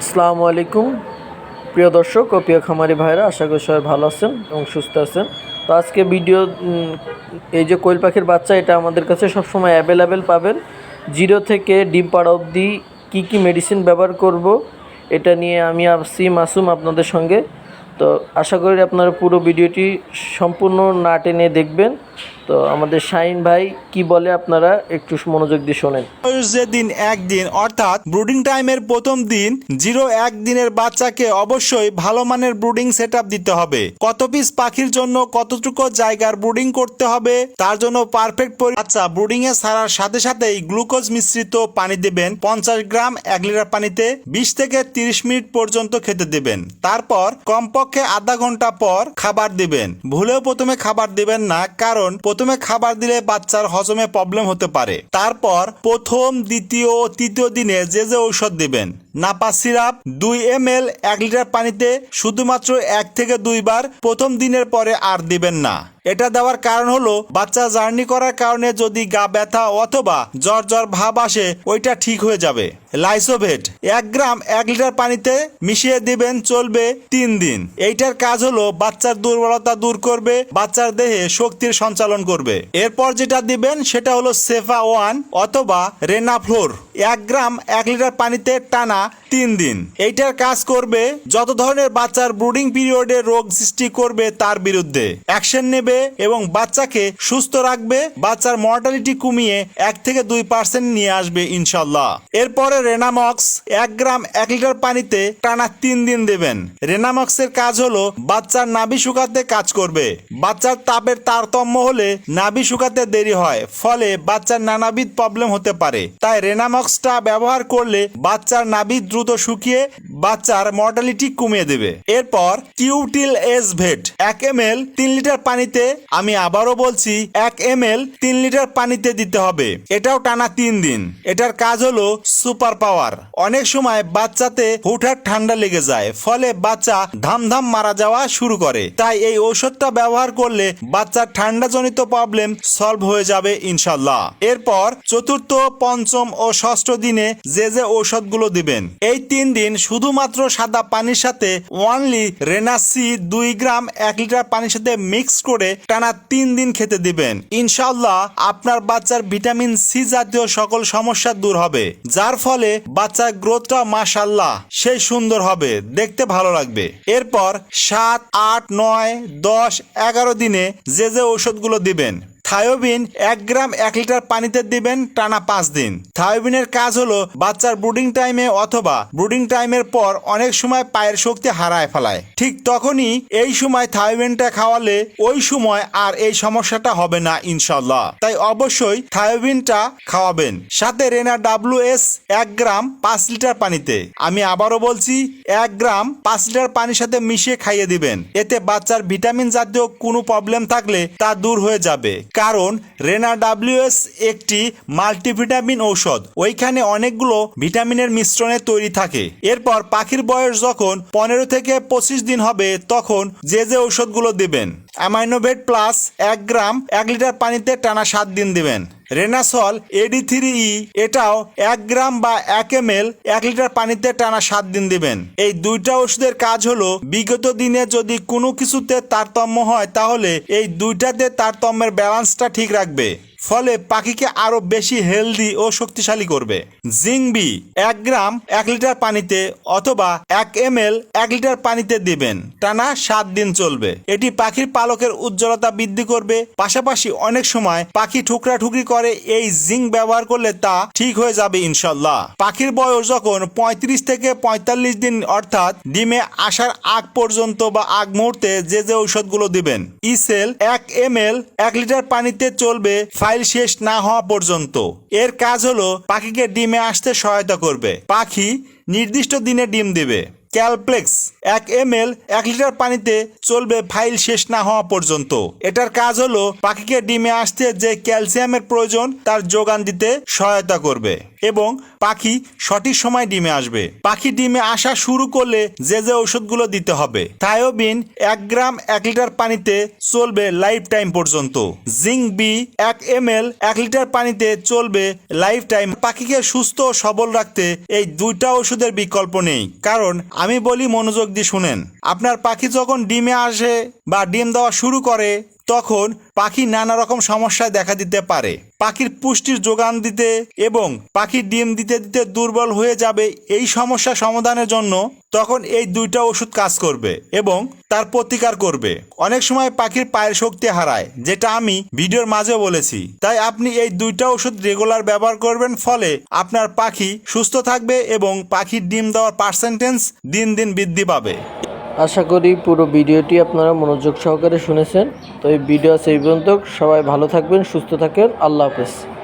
আসসালামু আলাইকুম। প্রিয় দর্শক ও প্রিয় খামারি ভাইরা, আশা করি সবাই ভালো আছেন এবং সুস্থ আছেন। তো আজকে ভিডিও এই যে কোয়েল পাখির বাচ্চা, এটা আমাদের কাছে সবসময় অ্যাভেলেবেল পাবেন। জিরো থেকে ডিম পাড়া অবধি কী কী মেডিসিন ব্যবহার করব, এটা নিয়ে আমি আসছি মাসুম আপনাদের সঙ্গে। তো আশা করি আপনারা পুরো ভিডিওটি সম্পূর্ণ না টেনে দেখবেন। তো আমাদের শাহিন ভাই, কি বলে আপনারা? একটু মনোযোগ দিয়ে শোনেন। যে দিন একদিন, অর্থাৎ ব্রুডিং টাইমের প্রথম দিন, জিরো এক দিনের বাচ্চাকে অবশ্যই ভালো মানের ব্রুডিং সেট দিতে হবে। কত পিস পাখির জন্য কতটুকু জায়গার ব্রুডিং করতে হবে, তার জন্য পারফেক্ট বাচ্চা ব্রুডিং এ ছাড়ার সাথে সাথেই গ্লুকোজ মিশ্রিত পানি দেবেন, পঞ্চাশ গ্রাম এক লিটার পানিতে, বিশ থেকে তিরিশ মিনিট পর্যন্ত খেতে দেবেন। তারপর কমপক্ষে আধা ঘণ্টা পর খাবার দিবেন। ভুলেও প্রথমে খাবার দিবেন না, কারণ প্রথমে খাবার দিলে বাচ্চার হজমে প্রবলেম হতে পারে। তারপর প্রথম, দ্বিতীয় তৃতীয় দিনে যে যে ঔষধ দিবেন। নাপা সিরাপ দুই এম এল এক লিটার পানিতে শুধুমাত্র এক থেকে দুইবার প্রথম দিনের পরে আর দিবেন না। এটা দেওয়ার কারণ হলো বাচ্চা জার্নি করার কারণে যদি গা ব্যথা অথবা জ্বর জ্বর ভাব আসে, ওইটা ঠিক হয়ে যাবে। লাইসোভেট, এক গ্রাম, এক লিটার পানিতে মিশিয়ে দিবেন চলবে তিন দিন। এইটার কাজ হলো বাচ্চার দুর্বলতা দূর করবে, বাচ্চার দেহে শক্তির সঞ্চালন করবে। এরপর যেটা দিবেন সেটা হলো সেফা ওয়ান অথবা রেনাফ্লোর। এক গ্রাম, এক লিটার পানিতে টানা ha তিন দিন। এইটার কাজ করবে যত ধরনের বাচ্চার ব্রুডিং পিরিয়ডে রোগ সৃষ্টি করবে তার বিরুদ্ধে। অ্যাকশন নেবে এবং বাচ্চাকে সুস্থ রাখবে, বাচ্চার মর্টালিটি কমিয়ে এক থেকে দুই পার্সেন্ট নিয়ে আসবে ইনশাল্লাহ। এরপরে রেনামক্স এক গ্রাম এক লিটার পানিতে টানা তিন দিন দেবেন। রেনামক্সের কাজ হলো বাচ্চার নাভি শুকাতে কাজ করবে। বাচ্চার তাপের তারতম্য হলে নাভি শুকাতে দেরি হয়, ফলে বাচ্চার নানাবিধ প্রবলেম হতে পারে। তাই রেনামক্সটা ব্যবহার করলে বাচ্চার নাভি দ্রুত শুকিয়ে বাচ্চার মর্টালিটি কমিয়ে দেবে। এরপর কিউটিল এস ভেট। এক এম এল তিন লিটার পানিতে, আমি আবারও বলছি, এক এম এল তিন লিটার পানিতে দিতে হবে। এটাও টানা তিন দিন। এটার কাজ হলো সুপার পাওয়ার অনেক সময় বাচ্চাতে হুটহাট ঠান্ডা লেগে যায়, ফলে বাচ্চা ধামধাম মারা যাওয়া শুরু করে। তাই এই ঔষধটা ব্যবহার করলে বাচ্চার ঠান্ডা জনিত প্রবলেম সলভ হয়ে যাবে ইনশাল্লাহ এরপর চতুর্থ, পঞ্চম ও ষষ্ঠ দিনে যে যে ঔষধগুলো দিবেন এই তিন দিন শুধুমাত্র সাদা পানির সাথে ওয়ানলি রেনাসি দুই গ্রাম এক লিটার পানির সাথে মিক্স করে টানা তিন দিন খেতে দিবেন। ইনশাল্লাহ আপনার বাচ্চার ভিটামিন সি জাতীয় সকল সমস্যা দূর হবে, যার ফলে বাচ্চার গ্রোথটা মাশাল্লাহ সেই সুন্দর হবে, দেখতে ভালো লাগবে। এরপর সাত, আট, নয়, দশ, এগারো দিনে যে যে ঔষধগুলো দিবেন থায়োবিন এক গ্রাম এক লিটার পানিতে দিবেন টানা পাঁচ দিন। থায়োবিনের কাজ হলো বাচ্চার ব্রুডিং টাইমে অথবা ব্রুডিং টাইমের পর অনেক সময় পায়ের শক্তি হারায় ফেলায়। ঠিক তখনই এই সময় থায়োবিনটা খাওয়ালে ওই সময় আর এই সমস্যাটা হবে না ইনশাল্লাহ তাই অবশ্যই থায়োবিনটা খাওয়াবেন। সাথে রেনা ডাব্লু এস এক গ্রাম পাঁচ লিটার পানিতে। আমি আবারও বলছি, এক গ্রাম পাঁচ লিটার পানির সাথে মিশিয়ে খাইয়ে দিবেন। এতে বাচ্চার ভিটামিন জাতীয় কোনো প্রবলেম থাকলে তা দূর হয়ে যাবে। কারণ রেনা ডাব্লিউএস একটি মাল্টিভিটামিন ঔষধ। ওইখানে অনেকগুলো ভিটামিনের মিশ্রণে তৈরি থাকে। এরপর পাখির বয়স যখন পনেরো থেকে পঁচিশ দিন হবে, তখন যে যে ঔষধগুলো দিবেন। অ্যামাইনোভেট প্লাস এক গ্রাম এক লিটার পানিতে টানা সাত দিন দিবেন। রেনাসল এডি থ্রি ই এটাও এক গ্রাম বা এক এম এল এক লিটার পানিতে টানা সাত দিন দিবেন। এই দুইটা ওষুধের কাজ হলো, বিগত দিনে যদি কোনো কিছুতে তারতম্য হয় তাহলে এই দুইটাতে তারতম্যের ব্যালেন্সটা ঠিক রাখবে। ফলে পাখিকে আরও বেশি হেলদি ও শক্তিশালী করবে। জিংবি এক গ্রাম এক লিটার পানিতে অথবা এক এম এল এক লিটার পানিতে দিবেন। টানা সাত দিন চলবে। এটি পাখির পালকের উজ্জ্বলতা বৃদ্ধি করবে। পাশাপাশি অনেক সময় পাখি ঠুকরা ঠুকরি করে এই জিঙ্ক ব্যবহার করলে তা ঠিক হয়ে যাবে ইনশাল্লাহ। পাখির বয়স যখন পঁয়ত্রিশ থেকে পঁয়তাল্লিশ দিন অর্থাৎ ডিমে আসার আগ পর্যন্ত বা আগ মুহূর্তে যে যে ঔষধগুলো দিবেন। ইসেল এক এম এল এক লিটার পানিতে চলবে ফাইল শেষ না হওয়া পর্যন্ত। এর কাজ হলো পাখিকে ডিমে আসতে সহায়তা করবে। পাখি নির্দিষ্ট দিনে ডিম দেবে। ক্যালপ্লেক্স, এক এম এল এক লিটার পানিতে চলবে ফাইল শেষ না হওয়া পর্যন্ত। এটার কাজ হলো পাখিকে ডিমে আসতে যে ক্যালসিয়ামের প্রয়োজন তার যোগান দিতে সহায়তা করবে। এবং পাখি সঠিক সময় ডিমে আসবে। পাখি ডিমে আসা শুরু করলে যে যে ওষুধগুলো দিতে হবে। থায়োবিন এক গ্রাম এক লিটার পানিতে চলবে লাইফ টাইম পর্যন্ত। জিঙ্ক বি এক এম এল এক লিটার পানিতে চলবে লাইফ টাইম পাখিকে সুস্থ ও সবল রাখতে এই দুইটা ওষুধের বিকল্প নেই। কারণ আমি বলি মনোযোগ দিয়ে শুনেন। আপনার পাখি যখন ডিমে আসে বা ডিম দেওয়া শুরু করে তখন পাখি নানা রকম সমস্যায় দেখা দিতে পারে। পাখির পুষ্টির যোগান দিতে এবং পাখির ডিম দিতে দিতে দুর্বল হয়ে যাবে এই সমস্যা সমাধানের জন্য তখন এই দুইটা ওষুধ কাজ করবে এবং তার প্রতিকার করবে। অনেক সময় পাখির পায়ের শক্তি হারায়, যেটা আমি ভিডিওর মাঝে বলেছি। তাই আপনি এই দুইটা ওষুধ রেগুলার ব্যবহার করবেন, ফলে আপনার পাখি সুস্থ থাকবে এবং পাখির ডিম দেওয়ার পার্সেন্টেজ দিন দিন বৃদ্ধি পাবে। আশা করি পুরো ভিডিওটি আপনারা মনোযোগ সহকারে শুনেছেন। তো এই ভিডিও আছে এই পর্যন্ত। সবাই ভালো থাকবেন, সুস্থ থাকেন। আল্লাহ হাফেজ।